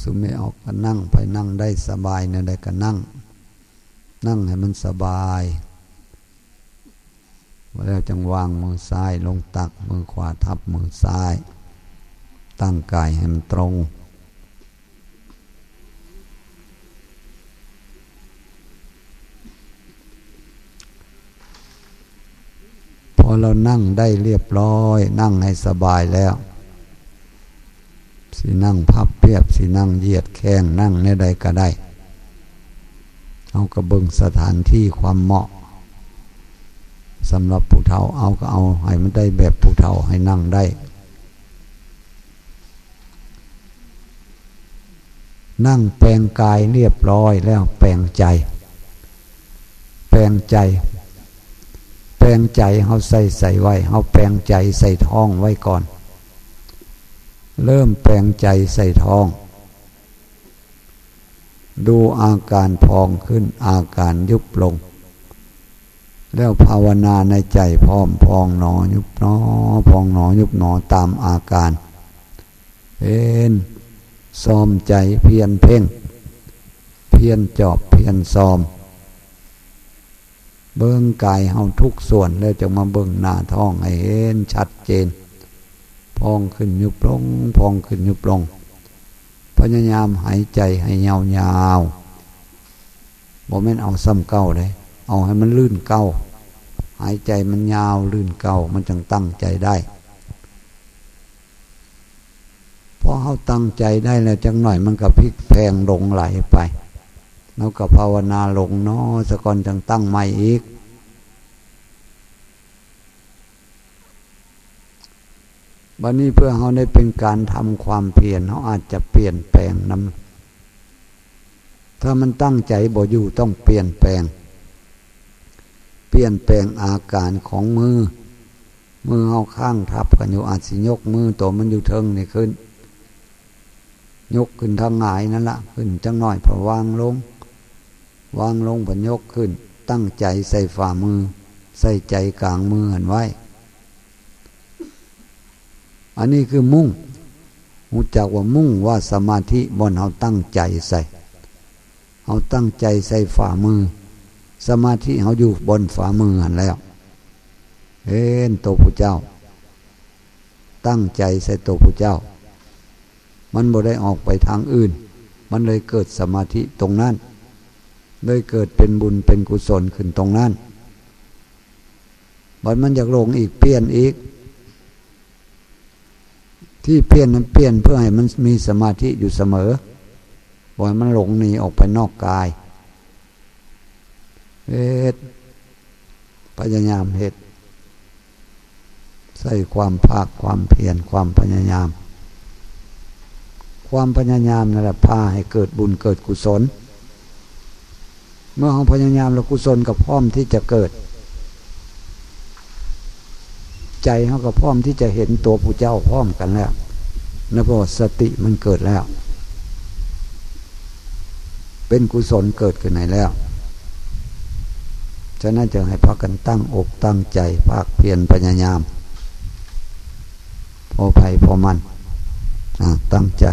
สุเมออกก็นั่งไปนั่งได้สบายเนี่ยได้ก็นั่ง นั่งให้มันสบายแล้วจังวางมือซ้ายลงตักมือขวาทับมือซ้าย ตั้งกายให้มันตรง พอเรานั่งได้เรียบร้อย นั่งให้สบายแล้ว สีนั่งพับเพียบสีนั่งเหยียดแข้งนั่งในใดก็ได้ เอากระเบิงสถานที่ความเหมาะสำหรับผู้เฒ่าเอาก็เอาให้มันได้แบบผู้เฒ่าให้นั่งได้ นั่งแปลงกายเรียบร้อยแล้วแปลงใจ แปลงใจ แปลงใจเขาใส่ใส่ไว้เขาแปลงใจใส่ท้องไว้ก่อน เริ่มแปลงใจใส่ท้อง ดูอาการพองขึ้นอาการยุบลง แล้วภาวนาในใจพร้อมพองหนอยุบหนอพองหนอยุบหนอตามอาการเป็นซ้อมใจเพียนเพ่ง เพียนจอบเพียนซ้อม เบิ้งกายเฮาทุกส่วนแล้วจะมาเบิ้งหน้าท้องให้เห็นชัดเจน พองขึ้นยุบลงพองขึ้นยุบลงพยายามหายใจให้ยาวยาวบ่แม่นเอาซ้ำเก้าเลยเอาให้มันลื่นเก้า หายใจมันยาวลื่นเก้า มันจึงตั้งใจได้พอเขาตั้งใจได้แล้วจังหน่อยมันก็พลิกแพงลงไหลไป แล้วก็ภาวนาลงเนาะสะกอนจังตั้งใหม่อีก บันนี้เพื่อเขาได้เป็นการทำความเพียรเขาอาจจะเปลี่ยนแปลงนำถ้ามันตั้งใจบ่อยู่ต้องเปลี่ยนแปลง เปลี่ยนแปลงอาการของมือ มือเอาข้างทับกันอยู่อาจสิยกมือตัวมันอยู่เทิงนี่ขึ้น ยกขึ้นทางหงายนั่นละขึ้นจังหน่อยพอวางลง วางลงพอยกขึ้น ตั้งใจใส่ฝ่ามือ ใส่ใจกลางมือหันไว้ อันนี้คือมุ่งหูจักว่ามุ่งว่าสมาธิบนเขาตั้งใจใส่เขาตั้งใจใส่ฝ่ามือ สมาธิเขาอยู่บนฝ่ามือหันแล้ว เอ็นตัวผู้เจ้า ตั้งใจใส่ตัวผู้เจ้า มันบ่ได้ออกไปทางอื่น มันเลยเกิดสมาธิตรงนั้นเลยเกิดเป็นบุญเป็นกุศลขึ้นตรงนั้นบัดมันอยากลงอีกเปลี่ยนอีก ที่เปลี่ยนนั้นเปลี่ยนเพื่อให้มันมีสมาธิอยู่เสมอบ่อยมันหลงหนีออกไปนอกกายเหตุพยายามเหตุใส่ความภาคความเพียรความพยายาม ความพยายามนั่นแหละพาให้เกิดบุญเกิดกุศล เมื่อของพยายามแล้วกุศลกับพร้อมที่จะเกิด ใจเขาก็พร้อมที่จะเห็นตัวผู้เจ้าพร้อมกันแล้วนะเพราะสติมันเกิดแล้ว เป็นกุศลเกิดขึ้นไหนแล้วฉะนั้นจะให้พักกันตั้งอกตั้งใจภาคเพียรพยายาม พอภัยพอมันตั้งใจ